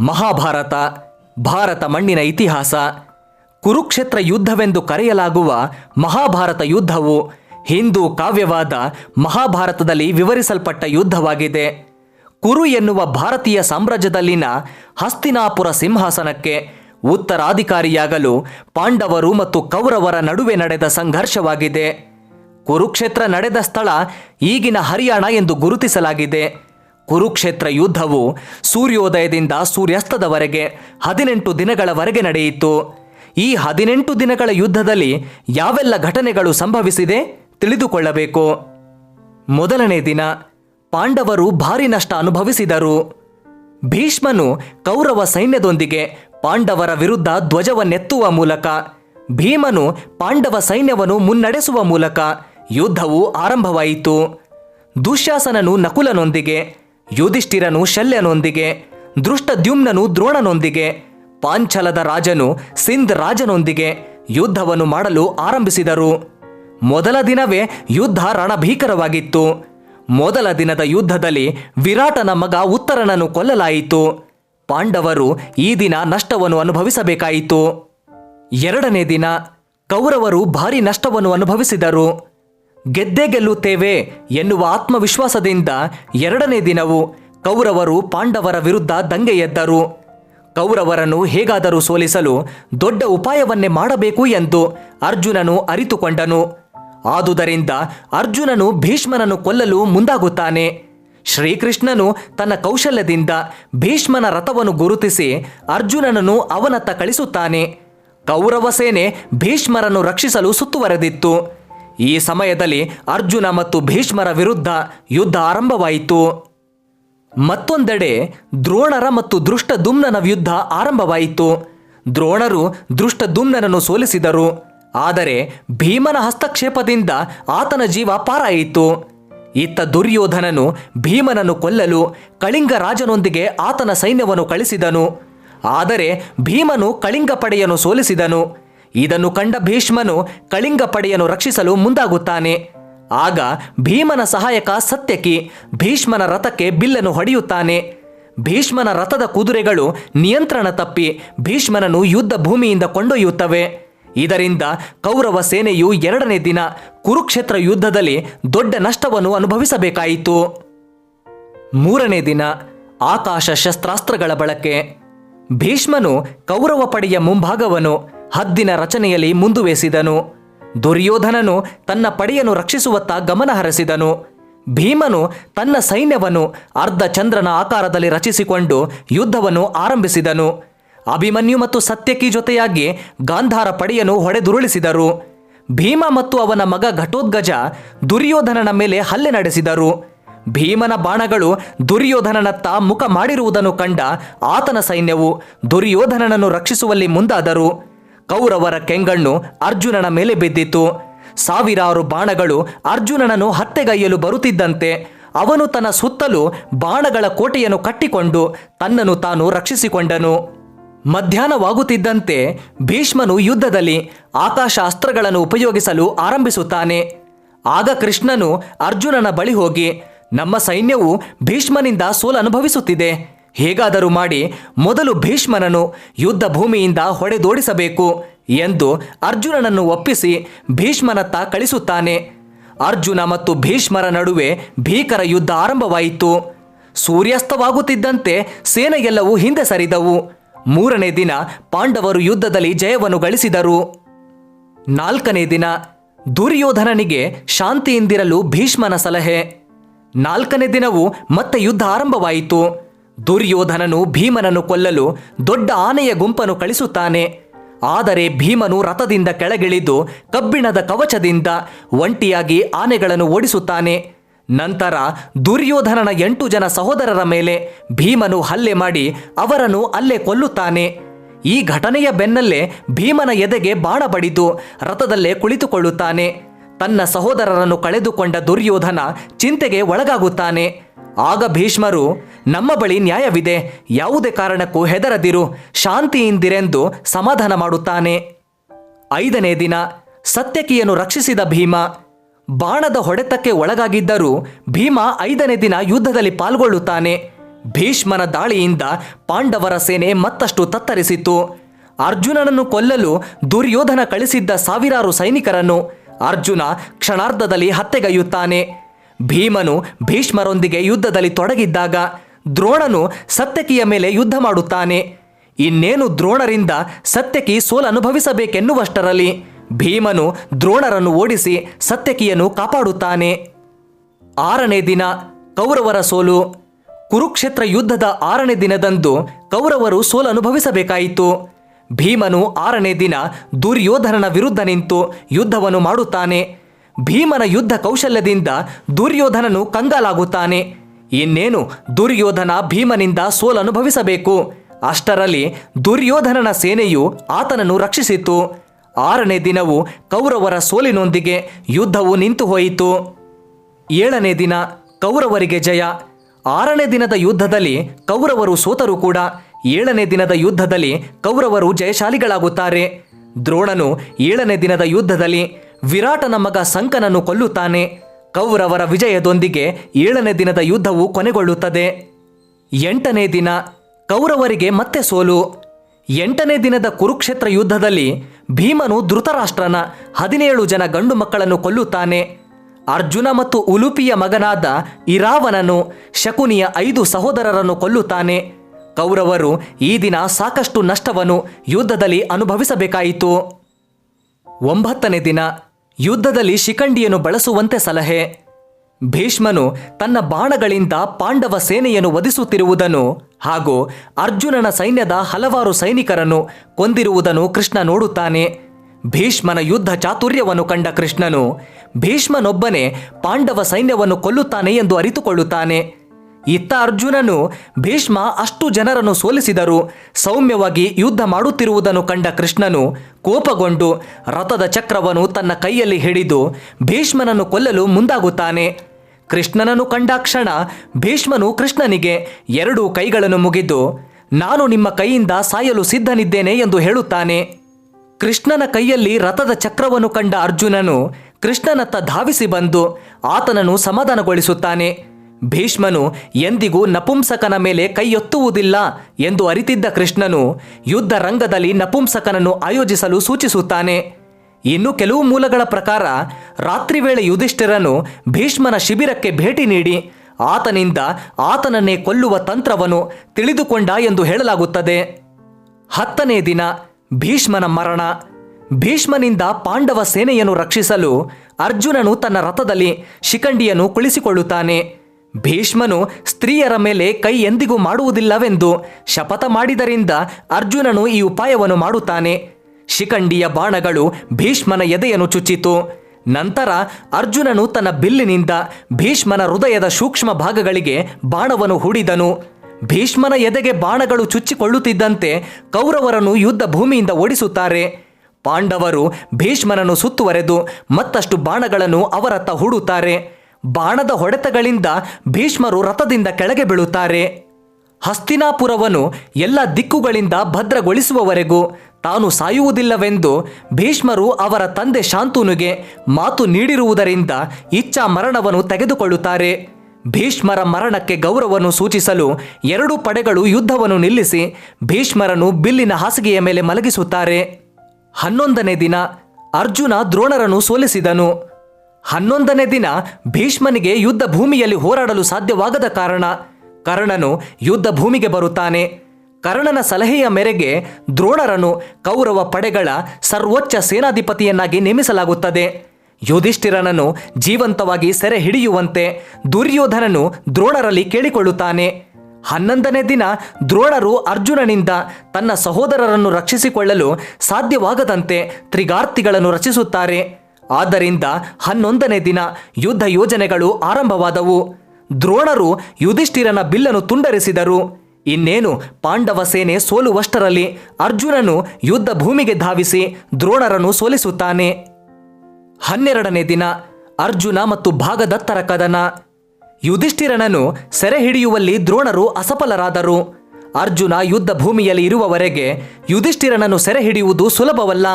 ಮಹಾಭಾರತ, ಭಾರತ ಮಣ್ಣಿನ ಇತಿಹಾಸ, ಕುರುಕ್ಷೇತ್ರ ಯುದ್ಧವೆಂದು ಕರೆಯಲಾಗುವ ಮಹಾಭಾರತ ಯುದ್ಧವು ಹಿಂದೂ ಕಾವ್ಯವಾದ ಮಹಾಭಾರತದಲ್ಲಿ ವಿವರಿಸಲ್ಪಟ್ಟ ಯುದ್ಧವಾಗಿದೆ. ಕುರು ಎನ್ನುವ ಭಾರತೀಯ ಸಾಮ್ರಾಜ್ಯದಲ್ಲಿನ ಹಸ್ತಿನಾಪುರ ಸಿಂಹಾಸನಕ್ಕೆ ಉತ್ತರಾಧಿಕಾರಿಯಾಗಲು ಪಾಂಡವರು ಮತ್ತು ಕೌರವರ ನಡುವೆ ನಡೆದ ಸಂಘರ್ಷವಾಗಿದೆ. ಕುರುಕ್ಷೇತ್ರ ನಡೆದ ಸ್ಥಳ ಈಗಿನ ಹರಿಯಾಣ ಎಂದು ಗುರುತಿಸಲಾಗಿದೆ. ಕುರುಕ್ಷೇತ್ರ ಯುದ್ಧವು ಸೂರ್ಯೋದಯದಿಂದ ಸೂರ್ಯಾಸ್ತದವರೆಗೆ ಹದಿನೆಂಟು ದಿನಗಳವರೆಗೆ ನಡೆಯಿತು. ಈ ಹದಿನೆಂಟು ದಿನಗಳ ಯುದ್ಧದಲ್ಲಿ ಯಾವೆಲ್ಲ ಘಟನೆಗಳು ಸಂಭವಿಸಿದೆ ತಿಳಿದುಕೊಳ್ಳಬೇಕು. ಮೊದಲನೇ ದಿನ, ಪಾಂಡವರು ಭಾರಿ ನಷ್ಟ ಅನುಭವಿಸಿದರು. ಭೀಷ್ಮನು ಕೌರವ ಸೈನ್ಯದೊಂದಿಗೆ ಪಾಂಡವರ ವಿರುದ್ಧ ಧ್ವಜವನ್ನೆತ್ತುವ ಮೂಲಕ, ಭೀಮನು ಪಾಂಡವ ಸೈನ್ಯವನ್ನು ಮುನ್ನಡೆಸುವ ಮೂಲಕ ಯುದ್ಧವು ಆರಂಭವಾಯಿತು. ದುಶ್ಯಾಸನನು ನಕುಲನೊಂದಿಗೆ ಯುಧಿಷ್ಠಿರನು ಶಲ್ಯನೊಂದಿಗೆ, ದೃಷ್ಟದ್ಯುಮ್ನನು ದ್ರೋಣನೊಂದಿಗೆ, ಪಾಂಚಲದ ರಾಜನು ಸಿಂಧ್ ರಾಜನೊಂದಿಗೆ ಯುದ್ಧವನ್ನು ಮಾಡಲು ಆರಂಭಿಸಿದರು. ಮೊದಲ ದಿನವೇ ಯುದ್ಧ ರಣಭೀಕರವಾಗಿತ್ತು. ಮೊದಲ ದಿನದ ಯುದ್ಧದಲ್ಲಿ ವಿರಾಟನ ಮಗ ಉತ್ತರನನ್ನು ಕೊಲ್ಲಲಾಯಿತು. ಪಾಂಡವರು ಈ ದಿನ ನಷ್ಟವನ್ನು ಅನುಭವಿಸಬೇಕಾಯಿತು. ಎರಡನೇ ದಿನ ಕೌರವರು ಭಾರಿ ನಷ್ಟವನ್ನು ಅನುಭವಿಸಿದರು. ಗೆದ್ದೇ ಗೆಲ್ಲುತ್ತೇವೆ ಎನ್ನುವ ಆತ್ಮವಿಶ್ವಾಸದಿಂದ ಎರಡನೇ ದಿನವು ಕೌರವರು ಪಾಂಡವರ ವಿರುದ್ಧ ದಂಗೆ ಎದ್ದರು. ಕೌರವರನ್ನು ಹೇಗಾದರೂ ಸೋಲಿಸಲು ದೊಡ್ಡ ಉಪಾಯವನ್ನೇ ಮಾಡಬೇಕು ಎಂದು ಅರ್ಜುನನು ಅರಿತುಕೊಂಡನು. ಆದುದರಿಂದ ಅರ್ಜುನನು ಭೀಷ್ಮನನ್ನು ಕೊಲ್ಲಲು ಮುಂದಾಗುತ್ತಾನೆ. ಶ್ರೀಕೃಷ್ಣನು ತನ್ನ ಕೌಶಲ್ಯದಿಂದ ಭೀಷ್ಮನ ರಥವನ್ನು ಗುರುತಿಸಿ ಅರ್ಜುನನನ್ನು ಅವನತ್ತ ಕಳಿಸುತ್ತಾನೆ. ಕೌರವ ಸೇನೆ ಭೀಷ್ಮರನ್ನು ರಕ್ಷಿಸಲು ಸುತ್ತುವರೆದಿತ್ತು. ಈ ಸಮಯದಲ್ಲಿ ಅರ್ಜುನ ಮತ್ತು ಭೀಷ್ಮರ ವಿರುದ್ಧ ಯುದ್ಧ ಆರಂಭವಾಯಿತು. ಮತ್ತೊಂದೆಡೆ ದ್ರೋಣರ ಮತ್ತು ದೃಷ್ಟದುಮ್ನನ ಯುದ್ಧ ಆರಂಭವಾಯಿತು. ದ್ರೋಣರು ದೃಷ್ಟದುಮ್ನನನ್ನು ಸೋಲಿಸಿದರು. ಆದರೆ ಭೀಮನ ಹಸ್ತಕ್ಷೇಪದಿಂದ ಆತನ ಜೀವ ಪಾರಾಯಿತು. ಇತ್ತ ದುರ್ಯೋಧನನು ಭೀಮನನ್ನು ಕೊಲ್ಲಲು ಕಳಿಂಗ ರಾಜನೊಂದಿಗೆ ಆತನ ಸೈನ್ಯವನ್ನು ಕಳಿಸಿದನು. ಆದರೆ ಭೀಮನು ಕಳಿಂಗ ಪಡೆಯನ್ನು ಸೋಲಿಸಿದನು. ಇದನ್ನು ಕಂಡ ಭೀಷ್ಮನು ಕಳಿಂಗ ಪಡೆಯನ್ನು ರಕ್ಷಿಸಲು ಮುಂದಾಗುತ್ತಾನೆ. ಆಗ ಭೀಮನ ಸಹಾಯಕ ಸತ್ಯಕಿ ಭೀಷ್ಮನ ರಥಕ್ಕೆ ಬಿಲ್ಲನ್ನು ಹೊಡೆಯುತ್ತಾನೆ. ಭೀಷ್ಮನ ರಥದ ಕುದುರೆಗಳು ನಿಯಂತ್ರಣ ತಪ್ಪಿ ಭೀಷ್ಮನನ್ನು ಯುದ್ಧ ಭೂಮಿಯಿಂದ ಕೊಂಡೊಯ್ಯುತ್ತವೆ. ಇದರಿಂದ ಕೌರವ ಸೇನೆಯು ಎರಡನೇ ದಿನ ಕುರುಕ್ಷೇತ್ರ ಯುದ್ಧದಲ್ಲಿ ದೊಡ್ಡ ನಷ್ಟವನ್ನು ಅನುಭವಿಸಬೇಕಾಯಿತು. ಮೂರನೇ ದಿನ ಆಕಾಶ ಶಸ್ತ್ರಾಸ್ತ್ರಗಳ ಬಳಕೆ. ಭೀಷ್ಮನು ಕೌರವ ಪಡೆಯ ಮುಂಭಾಗವನ್ನು ಹದ್ದಿನ ರಚನೆಯಲ್ಲಿ ಮುಂದುವೆಸಿದನು ದುರ್ಯೋಧನನು ತನ್ನ ಪಡೆಯನ್ನು ರಕ್ಷಿಸುವತ್ತ ಗಮನ ಹರಿಸಿದನು. ಭೀಮನು ತನ್ನ ಸೈನ್ಯವನ್ನು ಅರ್ಧ ಚಂದ್ರನ ಆಕಾರದಲ್ಲಿ ರಚಿಸಿಕೊಂಡು ಯುದ್ಧವನ್ನು ಆರಂಭಿಸಿದನು. ಅಭಿಮನ್ಯು ಮತ್ತು ಸತ್ಯಕಿ ಜೊತೆಯಾಗಿ ಗಾಂಧಾರ ಪಡೆಯನ್ನು ಹೊಡೆದುರುಳಿಸಿದರು. ಭೀಮ ಮತ್ತು ಅವನ ಮಗ ಘಟೋದ್ಗಜ ದುರ್ಯೋಧನನ ಮೇಲೆ ಹಲ್ಲೆ ನಡೆಸಿದರು. ಭೀಮನ ಬಾಣಗಳು ದುರ್ಯೋಧನನತ್ತ ಮುಖ ಮಾಡಿರುವುದನ್ನು ಕಂಡ ಆತನ ಸೈನ್ಯವು ದುರ್ಯೋಧನನನ್ನು ರಕ್ಷಿಸುವಲ್ಲಿ ಮುಂದಾದರು. ಕೌರವರ ಕೆಂಗಣ್ಣು ಅರ್ಜುನನ ಮೇಲೆ ಬಿದ್ದಿತು. ಸಾವಿರಾರು ಬಾಣಗಳು ಅರ್ಜುನನನ್ನು ಹತ್ಯೆಗೈಯಲು ಬರುತ್ತಿದ್ದಂತೆ. ಅವನು ತನ್ನ ಸುತ್ತಲೂ ಬಾಣಗಳ ಕೋಟೆಯನ್ನು ಕಟ್ಟಿಕೊಂಡು ತನ್ನನ್ನು ತಾನು ರಕ್ಷಿಸಿಕೊಂಡನು. ಮಧ್ಯಾಹ್ನವಾಗುತ್ತಿದ್ದಂತೆ ಭೀಷ್ಮನು ಯುದ್ಧದಲ್ಲಿ ಆಕಾಶ ಅಸ್ತ್ರಗಳನ್ನು ಉಪಯೋಗಿಸಲು ಆರಂಭಿಸುತ್ತಾನೆ. ಆಗ ಕೃಷ್ಣನು ಅರ್ಜುನನ ಬಳಿ ಹೋಗಿ, ನಮ್ಮ ಸೈನ್ಯವು ಭೀಷ್ಮನಿಂದ ಸೋಲು ಅನುಭವಿಸುತ್ತಿದೆ ಹೇಗಾದರೂ ಮಾಡಿ ಮೊದಲು ಭೀಷ್ಮನನ್ನು ಯುದ್ಧ ಭೂಮಿಯಿಂದ ಹೊಡೆದೋಡಿಸಬೇಕು ಎಂದು ಅರ್ಜುನನನ್ನು ಒಪ್ಪಿಸಿ ಭೀಷ್ಮನತ್ತ ಕಳಿಸುತ್ತಾನೆ. ಅರ್ಜುನ ಮತ್ತು ಭೀಷ್ಮರ ನಡುವೆ ಭೀಕರ ಯುದ್ಧ ಆರಂಭವಾಯಿತು. ಸೂರ್ಯಾಸ್ತವಾಗುತ್ತಿದ್ದಂತೆ ಸೇನೆಗೆಲ್ಲವೂ ಹಿಂದೆ ಸರಿದವು. ಮೂರನೇ ದಿನ ಪಾಂಡವರು ಯುದ್ಧದಲ್ಲಿ ಜಯವನ್ನು ಗಳಿಸಿದರು. ನಾಲ್ಕನೇ ದಿನ ದುರ್ಯೋಧನನಿಗೆ ಶಾಂತಿಯಿಂದಿರಲು ಭೀಷ್ಮನ ಸಲಹೆ. ನಾಲ್ಕನೇ ದಿನವೂ ಮತ್ತೆ ಯುದ್ಧ ಆರಂಭವಾಯಿತು. ದುರ್ಯೋಧನನು ಭೀಮನನ್ನು ಕೊಲ್ಲಲು ದೊಡ್ಡ ಆನೆಯ ಗುಂಪನ್ನು ಕಳಿಸುತ್ತಾನೆ. ಆದರೆ ಭೀಮನು ರಥದಿಂದ ಕೆಳಗಿಳಿದು ಕಬ್ಬಿಣದ ಕವಚದಿಂದ ಒಂಟಿಯಾಗಿ ಆನೆಗಳನ್ನು ಓಡಿಸುತ್ತಾನೆ. ನಂತರ ದುರ್ಯೋಧನನ ಎಂಟು ಜನ ಸಹೋದರರ ಮೇಲೆ ಭೀಮನು ಹಲ್ಲೆ ಮಾಡಿ ಅವರನ್ನು ಅಲ್ಲೇ ಕೊಲ್ಲುತ್ತಾನೆ. ಈ ಘಟನೆಯ ಬೆನ್ನಲ್ಲೇ ಭೀಮನ ಎದೆಗೆ ಬಾಣ ಬಡಿದು ರಥದಲ್ಲೇ ಕುಳಿತುಕೊಳ್ಳುತ್ತಾನೆ. ತನ್ನ ಸಹೋದರರನ್ನು ಕಳೆದುಕೊಂಡ ದುರ್ಯೋಧನ ಚಿಂತೆಗೆ ಒಳಗಾಗುತ್ತಾನೆ. ಆಗ ಭೀಷ್ಮರು, ನಮ್ಮ ಬಳಿ ನ್ಯಾಯವಿದೆ, ಯಾವುದೇ ಕಾರಣಕ್ಕೂ ಹೆದರದಿರು, ಶಾಂತಿಯಿಂದಿರೆಂದು ಸಮಾಧಾನ ಮಾಡುತ್ತಾನೆ. ಐದನೇ ದಿನ, ಸತ್ಯಕಿಯನ್ನು ರಕ್ಷಿಸಿದ ಭೀಮ, ಬಾಣದ ಹೊಡೆತಕ್ಕೆ ಒಳಗಾಗಿದ್ದರೂ ಭೀಮ ಐದನೇ ದಿನ ಯುದ್ಧದಲ್ಲಿ ಪಾಲ್ಗೊಳ್ಳುತ್ತಾನೆ. ಭೀಷ್ಮನ ದಾಳಿಯಿಂದ ಪಾಂಡವರ ಸೇನೆ ಮತ್ತಷ್ಟು ತತ್ತರಿಸಿತು ಅರ್ಜುನನನ್ನು ಕೊಲ್ಲಲು ದುರ್ಯೋಧನ ಕಳಿಸಿದ್ದ ಸಾವಿರಾರು ಸೈನಿಕರನ್ನು ಅರ್ಜುನ ಕ್ಷಣಾರ್ಧದಲ್ಲಿ ಹತ್ಯೆಗೈಯುತ್ತಾನೆ. ಭೀಮನು ಭೀಷ್ಮರೊಂದಿಗೆ ಯುದ್ಧದಲ್ಲಿ ತೊಡಗಿದ್ದಾಗ ದ್ರೋಣನು ಸತ್ಯಕಿಯ ಮೇಲೆ ಯುದ್ಧ ಮಾಡುತ್ತಾನೆ. ಇನ್ನೇನು ದ್ರೋಣರಿಂದ ಸತ್ಯಕಿ ಸೋಲನುಭವಿಸಬೇಕೆನ್ನುವಷ್ಟರಲ್ಲಿ ಭೀಮನು ದ್ರೋಣರನ್ನು ಓಡಿಸಿ ಸತ್ಯಕಿಯನ್ನು ಕಾಪಾಡುತ್ತಾನೆ. ಆರನೇ ದಿನ ಕೌರವರ ಸೋಲು. ಕುರುಕ್ಷೇತ್ರ ಯುದ್ಧದ ಆರನೇ ದಿನದಂದು ಕೌರವರು ಸೋಲನುಭವಿಸಬೇಕಾಯಿತು. ಭೀಮನು ಆರನೇ ದಿನ ದುರ್ಯೋಧನನ ವಿರುದ್ಧ ನಿಂತು ಯುದ್ಧವನ್ನು ಮಾಡುತ್ತಾನೆ. ಭೀಮನ ಯುದ್ಧ ಕೌಶಲ್ಯದಿಂದ ದುರ್ಯೋಧನನು ಕಂಗಾಲಾಗುತ್ತಾನೆ. ಇನ್ನೇನು, ದುರ್ಯೋಧನ ಭೀಮನಿಂದ ಸೋಲನುಭವಿಸಬೇಕು. ಅಷ್ಟರಲ್ಲಿ ದುರ್ಯೋಧನನ ಸೇನೆಯು ಆತನನ್ನು ರಕ್ಷಿಸಿತು ಆರನೇ ದಿನವು ಕೌರವರ ಸೋಲಿನೊಂದಿಗೆ ಯುದ್ಧವು ನಿಂತು ಹೋಯಿತು ಏಳನೇ ದಿನ ಕೌರವರಿಗೆ ಜಯ. ಆರನೇ ದಿನದ ಯುದ್ಧದಲ್ಲಿ ಕೌರವರು ಸೋತರು ಕೂಡ. ಏಳನೇ ದಿನದ ಯುದ್ಧದಲ್ಲಿ ಕೌರವರು ಜಯಶಾಲಿಗಳಾಗುತ್ತಾರೆ. ದ್ರೋಣನು ಏಳನೇ ದಿನದ ಯುದ್ಧದಲ್ಲಿ ವಿರಾಟನ ಮಗ ಸಂಕನನ್ನು ಕೊಲ್ಲುತ್ತಾನೆ. ಕೌರವರ ವಿಜಯದೊಂದಿಗೆ ಏಳನೇ ದಿನದ ಯುದ್ಧವು ಕೊನೆಗೊಳ್ಳುತ್ತದೆ. ಎಂಟನೇ ದಿನ, ಕೌರವರಿಗೆ ಮತ್ತೆ ಸೋಲು. ಎಂಟನೇ ದಿನದ ಕುರುಕ್ಷೇತ್ರ ಯುದ್ಧದಲ್ಲಿ ಭೀಮನು ಧೃತರಾಷ್ಟ್ರನ ಹದಿನೇಳು ಜನ ಗಂಡು ಮಕ್ಕಳನ್ನು ಕೊಲ್ಲುತ್ತಾನೆ. ಅರ್ಜುನ ಮತ್ತು ಉಲುಪಿಯ ಮಗನಾದ ಇರಾವನನು ಶಕುನಿಯ ಐದು ಸಹೋದರರನ್ನು ಕೊಲ್ಲುತ್ತಾನೆ. ಕೌರವರು ಈ ದಿನ ಸಾಕಷ್ಟು ನಷ್ಟವನ್ನು ಯುದ್ಧದಲ್ಲಿ ಅನುಭವಿಸಬೇಕಾಯಿತು. ಒಂಬತ್ತನೇ ದಿನ ಯುದ್ಧದಲ್ಲಿ ಶಿಖಂಡಿಯನ್ನು ಬಳಸುವಂತೆ ಸಲಹೆ. ಭೀಷ್ಮನು ತನ್ನ ಬಾಣಗಳಿಂದ ಪಾಂಡವ ಸೇನೆಯನ್ನು ವಧಿಸುತ್ತಿರುವುದನ್ನು ಹಾಗೂ ಅರ್ಜುನನ ಸೈನ್ಯದ ಹಲವಾರು ಸೈನಿಕರನ್ನು ಕೊಂದಿರುವುದನ್ನು ಕೃಷ್ಣ ನೋಡುತ್ತಾನೆ. ಭೀಷ್ಮನ ಯುದ್ಧ ಚಾತುರ್ಯವನ್ನು ಕಂಡ ಕೃಷ್ಣನು ಭೀಷ್ಮನೊಬ್ಬನೇ ಪಾಂಡವ ಸೈನ್ಯವನ್ನು ಕೊಲ್ಲುತ್ತಾನೆ ಎಂದು ಅರಿತುಕೊಳ್ಳುತ್ತಾನೆ. ಇತ್ತ ಅರ್ಜುನನು ಭೀಷ್ಮ ಅಷ್ಟು ಜನರನ್ನು ಸೋಲಿಸಿದರು. ಸೌಮ್ಯವಾಗಿ ಯುದ್ಧ ಮಾಡುತ್ತಿರುವುದನ್ನು ಕಂಡ ಕೃಷ್ಣನು ಕೋಪಗೊಂಡು ರಥದ ಚಕ್ರವನ್ನು ತನ್ನ ಕೈಯಲ್ಲಿ ಹಿಡಿದು ಭೀಷ್ಮನನ್ನು ಕೊಲ್ಲಲು ಮುಂದಾಗುತ್ತಾನೆ. ಕೃಷ್ಣನನ್ನು ಕಂಡಾಕ್ಷಣ ಭೀಷ್ಮನು ಕೃಷ್ಣನಿಗೆ ಎರಡೂ ಕೈಗಳನ್ನು ಮುಗಿದು, ನಾನು ನಿಮ್ಮ ಕೈಯಿಂದ ಸಾಯಲು ಸಿದ್ಧನಿದ್ದೇನೆ ಎಂದು ಹೇಳುತ್ತಾನೆ. ಕೃಷ್ಣನ ಕೈಯಲ್ಲಿ ರಥದ ಚಕ್ರವನ್ನು ಕಂಡ ಅರ್ಜುನನು ಕೃಷ್ಣನತ್ತ ಧಾವಿಸಿ ಬಂದು ಆತನನ್ನು ಸಮಾಧಾನಗೊಳಿಸುತ್ತಾನೆ. ಭೀಷ್ಮನು ಎಂದಿಗೂ ನಪುಂಸಕನ ಮೇಲೆ ಕೈಯೊತ್ತುವುದಿಲ್ಲ ಎಂದು ಅರಿತಿದ್ದ ಕೃಷ್ಣನು ಯುದ್ಧ ರಂಗದಲ್ಲಿ ನಪುಂಸಕನನ್ನು ಆಯೋಜಿಸಲು ಸೂಚಿಸುತ್ತಾನೆ. ಇನ್ನು ಕೆಲವು ಮೂಲಗಳ ಪ್ರಕಾರ ರಾತ್ರಿ ವೇಳೆ ಯುಧಿಷ್ಠಿರನು ಭೀಷ್ಮನ ಶಿಬಿರಕ್ಕೆ ಭೇಟಿ ನೀಡಿ, ಆತನಿಂದ ಆತನನ್ನೇ ಕೊಲ್ಲುವ ತಂತ್ರವನ್ನು ತಿಳಿದುಕೊಂಡ ಎಂದು ಹೇಳಲಾಗುತ್ತದೆ. ಹತ್ತನೇ ದಿನ, ಭೀಷ್ಮನ ಮರಣ. ಭೀಷ್ಮನಿಂದ ಪಾಂಡವ ಸೇನೆಯನ್ನು ರಕ್ಷಿಸಲು ಅರ್ಜುನನು ತನ್ನ ರಥದಲ್ಲಿ ಶಿಖಂಡಿಯನ್ನು ಕುಳಿಸಿಕೊಳ್ಳುತ್ತಾನೆ. ಭೀಷ್ಮನು ಸ್ತ್ರೀಯರ ಮೇಲೆ ಕೈ ಎಂದಿಗೂ ಮಾಡುವುದಿಲ್ಲವೆಂದು ಶಪಥ ಮಾಡಿದರಿಂದ ಅರ್ಜುನನು ಈ ಉಪಾಯವನ್ನು ಮಾಡುತ್ತಾನೆ. ಶಿಖಂಡಿಯ ಬಾಣಗಳು ಭೀಷ್ಮನ ಎದೆಯನ್ನು ಚುಚ್ಚಿತು. ನಂತರ ಅರ್ಜುನನು ತನ್ನ ಬಿಲ್ಲಿನಿಂದ ಭೀಷ್ಮನ ಹೃದಯದ ಸೂಕ್ಷ್ಮ ಭಾಗಗಳಿಗೆ ಬಾಣವನ್ನು ಹೂಡಿದನು. ಭೀಷ್ಮನ ಎದೆಗೆ ಬಾಣಗಳು ಚುಚ್ಚಿಕೊಳ್ಳುತ್ತಿದ್ದಂತೆ ಕೌರವರನ್ನು ಯುದ್ಧ ಭೂಮಿಯಿಂದ ಓಡಿಸುತ್ತಾರೆ. ಪಾಂಡವರು ಭೀಷ್ಮನನ್ನು ಸುತ್ತುವರೆದು ಮತ್ತಷ್ಟು ಬಾಣಗಳನ್ನು ಅವರತ್ತ ಹೂಡುತ್ತಾರೆ. ಬಾಣದ ಹೊಡೆತಗಳಿಂದ ಭೀಷ್ಮರು ರಥದಿಂದ ಕೆಳಗೆ ಬೀಳುತ್ತಾರೆ. ಹಸ್ತಿನಾಪುರವನ್ನು ಎಲ್ಲ ದಿಕ್ಕುಗಳಿಂದ ಭದ್ರಗೊಳಿಸುವವರೆಗೂ ತಾನು ಸಾಯುವುದಿಲ್ಲವೆಂದು ಭೀಷ್ಮರು ಅವರ ತಂದೆ ಶಾಂತನುಗೆ ಮಾತು ನೀಡಿರುವುದರಿಂದ ಇಚ್ಛಾ ಮರಣವನ್ನು ತೆಗೆದುಕೊಳ್ಳುತ್ತಾರೆ. ಭೀಷ್ಮರ ಮರಣಕ್ಕೆ ಗೌರವವನ್ನು ಸೂಚಿಸಲು ಎರಡು ಪಡೆಗಳು ಯುದ್ಧವನ್ನು ನಿಲ್ಲಿಸಿ ಭೀಷ್ಮರನ್ನು ಬಿಲ್ಲಿನ ಹಾಸಿಗೆಯ ಮೇಲೆ ಮಲಗಿಸುತ್ತಾರೆ. ಹನ್ನೊಂದನೇ ದಿನ ಅರ್ಜುನ ದ್ರೋಣರನ್ನು ಸೋಲಿಸಿದನು. ಹನ್ನೊಂದನೇ ದಿನ ಭೀಷ್ಮನಿಗೆ ಯುದ್ಧ ಭೂಮಿಯಲ್ಲಿ ಹೋರಾಡಲು ಸಾಧ್ಯವಾಗದ ಕಾರಣ ಕರ್ಣನು ಯುದ್ಧ ಭೂಮಿಗೆ ಬರುತ್ತಾನೆ. ಕರ್ಣನ ಸಲಹೆಯ ಮೇರೆಗೆ ದ್ರೋಣರನ್ನು ಕೌರವ ಪಡೆಗಳ ಸರ್ವೋಚ್ಚ ಸೇನಾಧಿಪತಿಯನ್ನಾಗಿ ನೇಮಿಸಲಾಗುತ್ತದೆ. ಯುಧಿಷ್ಠಿರನನ್ನು ಜೀವಂತವಾಗಿ ಸೆರೆ ಹಿಡಿಯುವಂತೆ ದುರ್ಯೋಧನನು ದ್ರೋಣರಲ್ಲಿ ಕೇಳಿಕೊಳ್ಳುತ್ತಾನೆ. ಹನ್ನೊಂದನೇ ದಿನ ದ್ರೋಣರು ಅರ್ಜುನನಿಂದ ತನ್ನ ಸಹೋದರರನ್ನು ರಕ್ಷಿಸಿಕೊಳ್ಳಲು ಸಾಧ್ಯವಾಗದಂತೆ ತ್ರಿಗಾರ್ತಿಗಳನ್ನು ರಚಿಸುತ್ತಾರೆ. ಆದ್ದರಿಂದ ಹನ್ನೊಂದನೇ ದಿನ ಯುದ್ಧ ಯೋಜನೆಗಳು ಆರಂಭವಾದವು. ದ್ರೋಣರು ಯುಧಿಷ್ಠಿರನ ಬಿಲ್ಲನ್ನು ತುಂಡರಿಸಿದರು. ಇನ್ನೇನು, ಪಾಂಡವ ಸೇನೆ ಸೋಲುವಷ್ಟರಲ್ಲಿ ಅರ್ಜುನನು ಯುದ್ಧ ಭೂಮಿಗೆ ಧಾವಿಸಿ ದ್ರೋಣರನ್ನು ಸೋಲಿಸುತ್ತಾನೆ. ಹನ್ನೆರಡನೇ ದಿನ, ಅರ್ಜುನ ಮತ್ತು ಭಾಗದತ್ತರ ಕದನ. ಯುಧಿಷ್ಠಿರನನ್ನು ಸೆರೆ ಹಿಡಿಯುವಲ್ಲಿ ದ್ರೋಣರು ಅಸಫಲರಾದರು. ಅರ್ಜುನ ಯುದ್ಧ ಭೂಮಿಯಲ್ಲಿ ಇರುವವರೆಗೆ ಯುಧಿಷ್ಠಿರನನ್ನು ಸೆರೆ ಹಿಡಿಯುವುದು ಸುಲಭವಲ್ಲ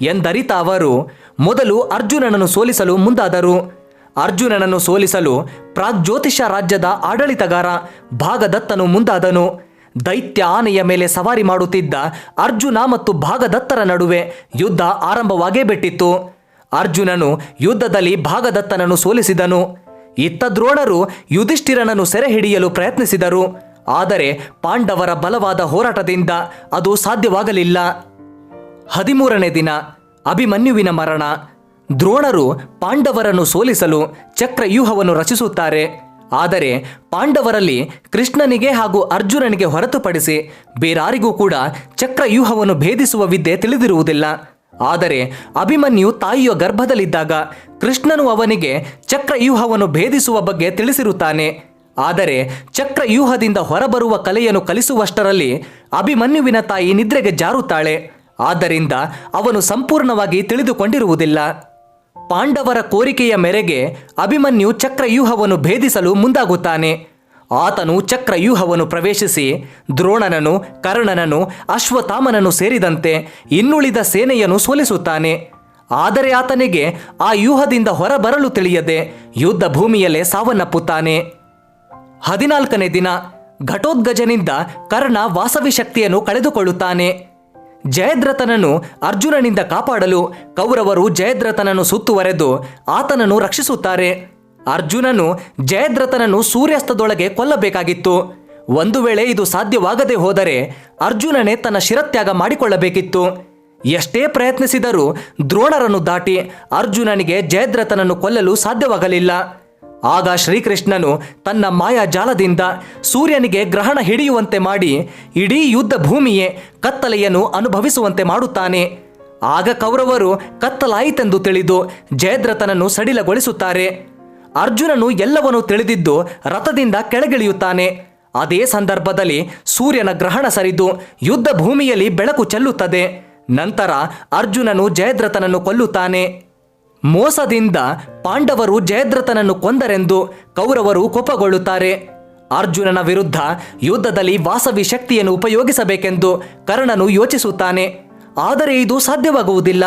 ಎಂದರಿತ ಅವರು ಮೊದಲು ಅರ್ಜುನನನ್ನು ಸೋಲಿಸಲು ಮುಂದಾದರು. ಅರ್ಜುನನನ್ನು ಸೋಲಿಸಲು ಪ್ರಾಗ್ಜ್ಯೋತಿಷ ರಾಜ್ಯದ ಆಡಳಿತಗಾರ ಭಾಗದತ್ತನು ಮುಂದಾದನು. ದೈತ್ಯ ಆನೆಯ ಮೇಲೆ ಸವಾರಿ ಮಾಡುತ್ತಿದ್ದ ಅರ್ಜುನ ಮತ್ತು ಭಾಗದತ್ತರ ನಡುವೆ ಯುದ್ಧ ಆರಂಭವಾಗೇ ಬಿಟ್ಟಿತ್ತು. ಅರ್ಜುನನು ಯುದ್ಧದಲ್ಲಿ ಭಾಗದತ್ತನನ್ನು ಸೋಲಿಸಿದನು. ಇತ್ತ ದ್ರೋಣರು ಯುಧಿಷ್ಠಿರನನ್ನು ಸೆರೆ ಹಿಡಿಯಲು ಪ್ರಯತ್ನಿಸಿದರು. ಆದರೆ ಪಾಂಡವರ ಬಲವಾದ ಹೋರಾಟದಿಂದ ಅದು ಸಾಧ್ಯವಾಗಲಿಲ್ಲ. ಹದಿಮೂರನೇ ದಿನ. ಅಭಿಮನ್ಯುವಿನ ಮರಣ. ದ್ರೋಣರು ಪಾಂಡವರನ್ನು ಸೋಲಿಸಲು ಚಕ್ರವ್ಯೂಹವನ್ನು ರಚಿಸುತ್ತಾರೆ. ಆದರೆ ಪಾಂಡವರಲ್ಲಿ ಕೃಷ್ಣನಿಗೆ ಹಾಗೂ ಅರ್ಜುನನಿಗೆ ಹೊರತುಪಡಿಸಿ ಬೇರಾರಿಗೂ ಕೂಡ ಚಕ್ರವ್ಯೂಹವನ್ನು ಭೇದಿಸುವ ವಿದ್ಯೆ ತಿಳಿದಿರುವುದಿಲ್ಲ. ಆದರೆ ಅಭಿಮನ್ಯು ತಾಯಿಯ ಗರ್ಭದಲ್ಲಿದ್ದಾಗ ಕೃಷ್ಣನು ಅವನಿಗೆ ಚಕ್ರವ್ಯೂಹವನ್ನು ಭೇದಿಸುವ ಬಗ್ಗೆ ತಿಳಿಸಿರುತ್ತಾನೆ. ಆದರೆ ಚಕ್ರವ್ಯೂಹದಿಂದ ಹೊರಬರುವ ಕಲೆಯನ್ನು ಕಲಿಸುವಷ್ಟರಲ್ಲಿ ಅಭಿಮನ್ಯುವಿನ ತಾಯಿ ನಿದ್ರೆಗೆ ಜಾರುತ್ತಾಳೆ. ಆದ್ದರಿಂದ ಅವನು ಸಂಪೂರ್ಣವಾಗಿ ತಿಳಿದುಕೊಂಡಿರುವುದಿಲ್ಲ. ಪಾಂಡವರ ಕೋರಿಕೆಯ ಮೇರೆಗೆ ಅಭಿಮನ್ಯು ಚಕ್ರವ್ಯೂಹವನ್ನು ಭೇದಿಸಲು ಮುಂದಾಗುತ್ತಾನೆ. ಆತನು ಚಕ್ರವ್ಯೂಹವನ್ನು ಪ್ರವೇಶಿಸಿ ದ್ರೋಣನನು ಕರ್ಣನನು ಅಶ್ವತ್ಥಾಮನನ್ನು ಸೇರಿದಂತೆ ಇನ್ನುಳಿದ ಸೇನೆಯನ್ನು ಸೋಲಿಸುತ್ತಾನೆ. ಆದರೆ ಆತನಿಗೆ ಆ ವ್ಯೂಹದಿಂದ ಹೊರಬರಲು ತಿಳಿಯದೆ ಯುದ್ಧ ಭೂಮಿಯಲ್ಲೇ ಸಾವನ್ನಪ್ಪುತ್ತಾನೆ. ಹದಿನಾಲ್ಕನೇ ದಿನ ಘಟೋದ್ಗಜನಿಂದ ಕರ್ಣ ವಾಸವಿ ಶಕ್ತಿಯನ್ನು ಕಳೆದುಕೊಳ್ಳುತ್ತಾನೆ. ಜಯದ್ರಥನನ್ನು ಅರ್ಜುನನಿಂದ ಕಾಪಾಡಲು ಕೌರವರು ಜಯದ್ರಥನನ್ನು ಸುತ್ತುವರೆದು ಆತನನ್ನು ರಕ್ಷಿಸುತ್ತಾರೆ. ಅರ್ಜುನನು ಜಯದ್ರಥನನ್ನು ಸೂರ್ಯಾಸ್ತದೊಳಗೆ ಕೊಲ್ಲಬೇಕಾಗಿತ್ತು. ಒಂದು ವೇಳೆ ಇದು ಸಾಧ್ಯವಾಗದೆ ಹೋದರೆ ಅರ್ಜುನನೇ ತನ್ನ ಶಿರತ್ಯಾಗ ಮಾಡಿಕೊಳ್ಳಬೇಕಿತ್ತು. ಎಷ್ಟೇ ಪ್ರಯತ್ನಿಸಿದರೂ ದ್ರೋಣರನ್ನು ದಾಟಿ ಅರ್ಜುನನಿಗೆ ಜಯದ್ರಥನನ್ನು ಕೊಲ್ಲಲು ಸಾಧ್ಯವಾಗಲಿಲ್ಲ. ಆಗ ಶ್ರೀಕೃಷ್ಣನು ತನ್ನ ಮಾಯಾಜಾಲದಿಂದ ಸೂರ್ಯನಿಗೆ ಗ್ರಹಣ ಹಿಡಿಯುವಂತೆ ಮಾಡಿ ಇಡೀ ಯುದ್ಧ ಭೂಮಿಯೇ ಕತ್ತಲೆಯನ್ನು ಅನುಭವಿಸುವಂತೆ ಮಾಡುತ್ತಾನೆ. ಆಗ ಕೌರವರು ಕತ್ತಲಾಯಿತೆಂದು ತಿಳಿದು ಜಯದ್ರಥನನ್ನು ಸಡಿಲಗೊಳಿಸುತ್ತಾರೆ. ಅರ್ಜುನನು ಎಲ್ಲವನ್ನೂ ತಿಳಿದಿದ್ದು ರಥದಿಂದ ಕೆಳಗಿಳಿಯುತ್ತಾನೆ. ಅದೇ ಸಂದರ್ಭದಲ್ಲಿ ಸೂರ್ಯನ ಗ್ರಹಣ ಸರಿದು ಯುದ್ಧ ಭೂಮಿಯಲ್ಲಿ ಬೆಳಕು ಚೆಲ್ಲುತ್ತದೆ. ನಂತರ ಅರ್ಜುನನು ಜಯದ್ರಥನನ್ನು ಕೊಲ್ಲುತ್ತಾನೆ. ಮೋಸದಿಂದ ಪಾಂಡವರು ಜಯದ್ರಥನನ್ನು ಕೊಂದರೆಂದು ಕೌರವರು ಕೋಪಗೊಳ್ಳುತ್ತಾರೆ. ಅರ್ಜುನನ ವಿರುದ್ಧ ಯುದ್ಧದಲ್ಲಿ ವಾಸವಿ ಶಕ್ತಿಯನ್ನು ಉಪಯೋಗಿಸಬೇಕೆಂದು ಕರ್ಣನು ಯೋಚಿಸುತ್ತಾನೆ. ಆದರೆ ಇದು ಸಾಧ್ಯವಾಗುವುದಿಲ್ಲ.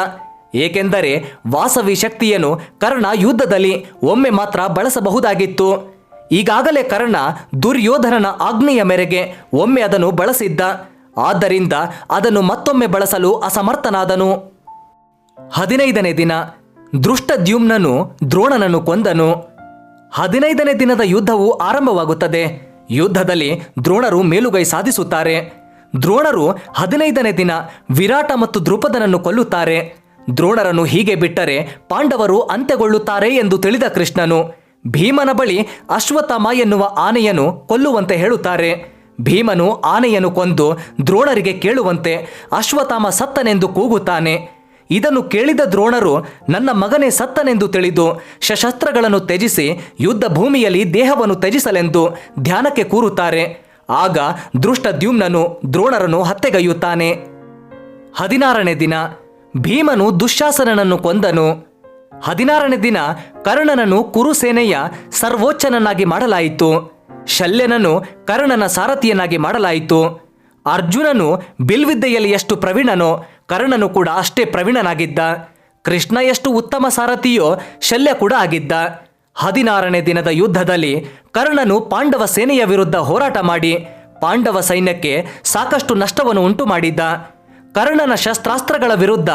ಏಕೆಂದರೆ ವಾಸವಿ ಶಕ್ತಿಯನ್ನು ಕರ್ಣ ಯುದ್ಧದಲ್ಲಿ ಒಮ್ಮೆ ಮಾತ್ರ ಬಳಸಬಹುದಾಗಿತ್ತು. ಈಗಾಗಲೇ ಕರ್ಣ ದುರ್ಯೋಧನನ ಆಜ್ಞೆಯ ಮೇರೆಗೆ ಒಮ್ಮೆ ಅದನ್ನು ಬಳಸಿದ್ದ. ಆದ್ದರಿಂದ ಅದನ್ನು ಮತ್ತೊಮ್ಮೆ ಬಳಸಲು ಅಸಮರ್ಥನಾದನು. ಹದಿನೈದನೇ ದಿನ. ದೃಷ್ಟದ್ಯುಮ್ನನು, ದ್ರೋಣನನ್ನು ಕೊಂದನು. ಹದಿನೈದನೇ ದಿನದ ಯುದ್ಧವು ಆರಂಭವಾಗುತ್ತದೆ. ಯುದ್ಧದಲ್ಲಿ ದ್ರೋಣರು ಮೇಲುಗೈ ಸಾಧಿಸುತ್ತಾರೆ. ದ್ರೋಣರು ಹದಿನೈದನೇ ದಿನ ವಿರಾಟ ಮತ್ತು ದ್ರುಪದನನ್ನು ಕೊಲ್ಲುತ್ತಾರೆ. ದ್ರೋಣರನ್ನು ಹೀಗೆ ಬಿಟ್ಟರೆ ಪಾಂಡವರು ಅಂತ್ಯಗೊಳ್ಳುತ್ತಾರೆ ಎಂದು ತಿಳಿದ ಕೃಷ್ಣನು. ಭೀಮನ ಬಳಿ ಅಶ್ವತ್ಥಾಮ ಎನ್ನುವ ಆನೆಯನ್ನು ಕೊಲ್ಲುವಂತೆ ಹೇಳುತ್ತಾರೆ. ಭೀಮನು ಆನೆಯನ್ನು ಕೊಂದು ದ್ರೋಣರಿಗೆ ಕೇಳುವಂತೆ ಅಶ್ವತ್ಥಾಮ ಸತ್ತನೆಂದು ಕೂಗುತ್ತಾನೆ. ಇದನ್ನು ಕೇಳಿದ ದ್ರೋಣರು, ನನ್ನ ಮಗನೇ ಸತ್ತನೆಂದು ತಿಳಿದು, ಸಶಸ್ತ್ರಗಳನ್ನು ತ್ಯಜಿಸಿ, ಯುದ್ಧ ಭೂಮಿಯಲ್ಲಿ ದೇಹವನ್ನು ತ್ಯಜಿಸಲೆಂದು ಧ್ಯಾನಕ್ಕೆ ಕೂರುತ್ತಾರೆ. ಆಗ ದೃಷ್ಟದ್ಯುಮ್ನನು ದ್ರೋಣರನ್ನು ಹತ್ಯೆಗೈಯುತ್ತಾನೆ. ಹದಿನಾರನೇ ದಿನ, ಭೀಮನು ದುಶ್ಯಾಸನನನ್ನು ಕೊಂದನು. ಹದಿನಾರನೇ ದಿನ, ಕರ್ಣನನ್ನು ಕುರುಸೇನೆಯ ಸರ್ವೋಚ್ಚನನ್ನಾಗಿ ಮಾಡಲಾಯಿತು. ಶಲ್ಯನನ್ನು ಕರ್ಣನ ಸಾರಥಿಯನ್ನಾಗಿ ಮಾಡಲಾಯಿತು. ಅರ್ಜುನನು ಬಿಲ್ವಿದ್ದೆಯಲ್ಲಿ ಎಷ್ಟು ಪ್ರವೀಣನೋ ಕರ್ಣನು ಕೂಡ ಅಷ್ಟೇ ಪ್ರವೀಣನಾಗಿದ್ದ. ಕೃಷ್ಣ ಎಷ್ಟು ಉತ್ತಮ ಸಾರಥಿಯೋ ಶಲ್ಯ ಕೂಡ ಆಗಿದ್ದ. ಹದಿನಾರನೇ ದಿನದ ಯುದ್ಧದಲ್ಲಿ ಕರ್ಣನು ಪಾಂಡವ ಸೇನೆಯ ವಿರುದ್ಧ ಹೋರಾಟ ಮಾಡಿ, ಪಾಂಡವ ಸೈನ್ಯಕ್ಕೆ ಸಾಕಷ್ಟು ನಷ್ಟವನ್ನು ಉಂಟು ಮಾಡಿದ್ದ ಕರ್ಣನ ಶಸ್ತ್ರಾಸ್ತ್ರಗಳ ವಿರುದ್ಧ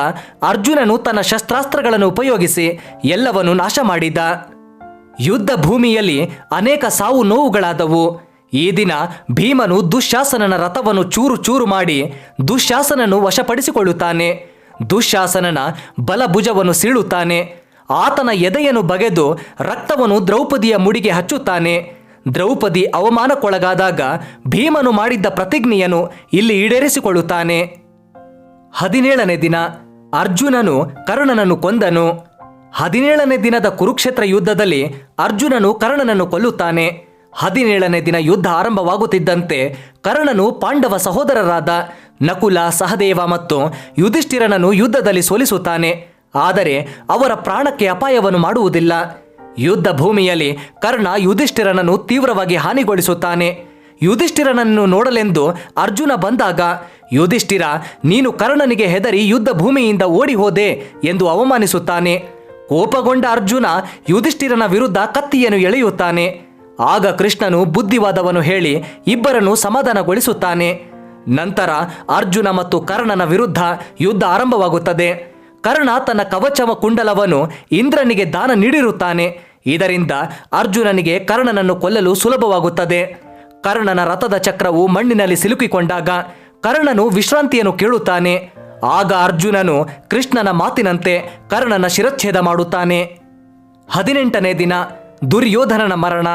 ಅರ್ಜುನನು ತನ್ನ ಶಸ್ತ್ರಾಸ್ತ್ರಗಳನ್ನು ಉಪಯೋಗಿಸಿ ಎಲ್ಲವನ್ನು ನಾಶ ಮಾಡಿದ್ದ ಯುದ್ಧ ಭೂಮಿಯಲ್ಲಿ ಅನೇಕ ಸಾವು ನೋವುಗಳಾದವು. ಈ ದಿನ ಭೀಮನು ದುಶ್ಯಾಸನನ ರಥವನ್ನು ಚೂರು ಚೂರು ಮಾಡಿ ದುಶ್ಯಾಸನನ್ನು ವಶಪಡಿಸಿಕೊಳ್ಳುತ್ತಾನೆ. ದುಶ್ಯಾಸನನ ಬಲಭುಜವನ್ನು ಸೀಳುತ್ತಾನೆ. ಆತನ ಎದೆಯನ್ನು ಬಗೆದು ರಕ್ತವನ್ನು ದ್ರೌಪದಿಯ ಮುಡಿಗೆ ಹಚ್ಚುತ್ತಾನೆ. ದ್ರೌಪದಿ ಅವಮಾನಕ್ಕೊಳಗಾದಾಗ ಭೀಮನು ಮಾಡಿದ್ದ ಪ್ರತಿಜ್ಞೆಯನ್ನು ಇಲ್ಲಿ ಈಡೇರಿಸಿಕೊಳ್ಳುತ್ತಾನೆ. ಹದಿನೇಳನೇ ದಿನ, ಅರ್ಜುನನು ಕರ್ಣನನ್ನು ಕೊಂದನು. ಹದಿನೇಳನೇ ದಿನದ ಕುರುಕ್ಷೇತ್ರ ಯುದ್ಧದಲ್ಲಿ ಅರ್ಜುನನು ಕರ್ಣನನ್ನು ಕೊಲ್ಲುತ್ತಾನೆ. ಹದಿನೇಳನೇ ದಿನ ಯುದ್ಧ ಆರಂಭವಾಗುತ್ತಿದ್ದಂತೆ ಕರ್ಣನು ಪಾಂಡವ ಸಹೋದರರಾದ ನಕುಲ, ಸಹದೇವ ಮತ್ತು ಯುಧಿಷ್ಠಿರನನ್ನು ಯುದ್ಧದಲ್ಲಿ ಸೋಲಿಸುತ್ತಾನೆ. ಆದರೆ ಅವರ ಪ್ರಾಣಕ್ಕೆ ಅಪಾಯವನ್ನು ಮಾಡುವುದಿಲ್ಲ. ಯುದ್ಧ ಭೂಮಿಯಲ್ಲಿ ಕರ್ಣ ಯುಧಿಷ್ಠಿರನನ್ನು ತೀವ್ರವಾಗಿ ಹಾನಿಗೊಳಿಸುತ್ತಾನೆ. ಯುಧಿಷ್ಠಿರನನ್ನು ನೋಡಲೆಂದು ಅರ್ಜುನ ಬಂದಾಗ, ಯುಧಿಷ್ಠಿರ, ನೀನು ಕರ್ಣನಿಗೆ ಹೆದರಿ ಯುದ್ಧ ಭೂಮಿಯಿಂದ ಓಡಿ ಹೋದೆ ಎಂದು ಅವಮಾನಿಸುತ್ತಾನೆ. ಕೋಪಗೊಂಡ ಅರ್ಜುನ ಯುಧಿಷ್ಠಿರನ ವಿರುದ್ಧ ಕತ್ತಿಯನ್ನು ಎಳೆಯುತ್ತಾನೆ. ಆಗ ಕೃಷ್ಣನು ಬುದ್ಧಿವಾದವನ್ನು ಹೇಳಿ ಇಬ್ಬರನ್ನು ಸಮಾಧಾನಗೊಳಿಸುತ್ತಾನೆ. ನಂತರ ಅರ್ಜುನ ಮತ್ತು ಕರ್ಣನ ವಿರುದ್ಧ ಯುದ್ಧ ಆರಂಭವಾಗುತ್ತದೆ. ಕರ್ಣ ತನ್ನ ಕವಚವ ಕುಂಡಲವನ್ನು ಇಂದ್ರನಿಗೆ ದಾನ ನೀಡಿರುತ್ತಾನೆ. ಇದರಿಂದ ಅರ್ಜುನನಿಗೆ ಕರ್ಣನನ್ನು ಕೊಲ್ಲಲು ಸುಲಭವಾಗುತ್ತದೆ. ಕರ್ಣನ ರಥದ ಚಕ್ರವು ಮಣ್ಣಿನಲ್ಲಿ ಸಿಲುಕಿಕೊಂಡಾಗ ಕರ್ಣನು ವಿಶ್ರಾಂತಿಯನ್ನು ಕೇಳುತ್ತಾನೆ. ಆಗ ಅರ್ಜುನನು ಕೃಷ್ಣನ ಮಾತಿನಂತೆ ಕರ್ಣನ ಶಿರಚ್ಛೇದ ಮಾಡುತ್ತಾನೆ. ಹದಿನೆಂಟನೇ ದಿನ, ದುರ್ಯೋಧನನ ಮರಣ.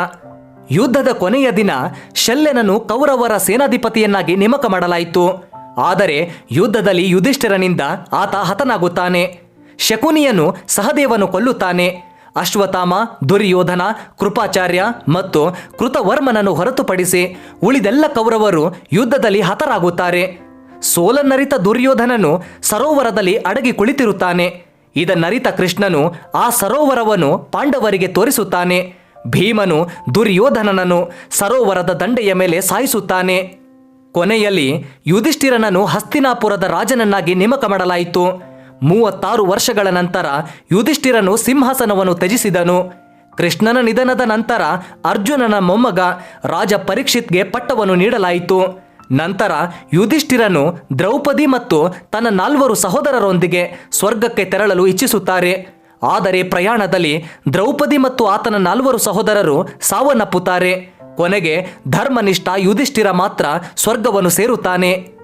ಯುದ್ಧದ ಕೊನೆಯ ದಿನ ಶಲ್ಯನನ್ನು ಕೌರವರ ಸೇನಾಧಿಪತಿಯನ್ನಾಗಿ ನೇಮಕ ಮಾಡಲಾಯಿತು. ಆದರೆ ಯುದ್ಧದಲ್ಲಿ ಯುಧಿಷ್ಠಿರನಿಂದ ಆತ ಹತನಾಗುತ್ತಾನೆ. ಶಕುನಿಯನು ಸಹದೇವನು ಕೊಲ್ಲುತ್ತಾನೆ. ಅಶ್ವತ್ಥಾಮ, ದುರ್ಯೋಧನ, ಕೃಪಾಚಾರ್ಯ ಮತ್ತು ಕೃತವರ್ಮನನ್ನು ಹೊರತುಪಡಿಸಿ ಉಳಿದೆಲ್ಲ ಕೌರವರು ಯುದ್ಧದಲ್ಲಿ ಹತರಾಗುತ್ತಾರೆ. ಸೋಲನ್ನರಿತ ದುರ್ಯೋಧನನು ಸರೋವರದಲ್ಲಿ ಅಡಗಿ ಕುಳಿತಿರುತ್ತಾನೆ. ಇದನ್ನರಿತ ಕೃಷ್ಣನು ಆ ಸರೋವರವನ್ನು ಪಾಂಡವರಿಗೆ ತೋರಿಸುತ್ತಾನೆ. ಭೀಮನು ದುರ್ಯೋಧನನನ್ನು ಸರೋವರದ ದಂಡೆಯ ಮೇಲೆ ಸಾಯಿಸುತ್ತಾನೆ. ಕೊನೆಯಲ್ಲಿ ಯುಧಿಷ್ಠಿರನನ್ನು ಹಸ್ತಿನಾಪುರದ ರಾಜನನ್ನಾಗಿ ನೇಮಕ ಮಾಡಲಾಯಿತು. ಮೂವತ್ತಾರು ವರ್ಷಗಳ ನಂತರ ಯುಧಿಷ್ಠಿರನು ಸಿಂಹಾಸನವನ್ನು ತ್ಯಜಿಸಿದನು. ಕೃಷ್ಣನ ನಿಧನದ ನಂತರ ಅರ್ಜುನನ ಮೊಮ್ಮಗ ರಾಜ ಪರೀಕ್ಷಿತ್ಗೆ ಪಟ್ಟವನ್ನು ನೀಡಲಾಯಿತು. ನಂತರ ಯುಧಿಷ್ಠಿರನು ದ್ರೌಪದಿ ಮತ್ತು ತನ್ನ ನಾಲ್ವರು ಸಹೋದರರೊಂದಿಗೆ ಸ್ವರ್ಗಕ್ಕೆ ತೆರಳಲು ಇಚ್ಛಿಸುತ್ತಾರೆ. ಆದರೆ ಪ್ರಯಾಣದಲ್ಲಿ ದ್ರೌಪದಿ ಮತ್ತು ಆತನ ನಾಲ್ವರು ಸಹೋದರರು ಸಾವನ್ನಪ್ಪುತ್ತಾರೆ. ಕೊನೆಗೆ ಧರ್ಮನಿಷ್ಠ ಯುಧಿಷ್ಠಿರ ಮಾತ್ರ ಸ್ವರ್ಗವನ್ನು ಸೇರುತ್ತಾನೆ.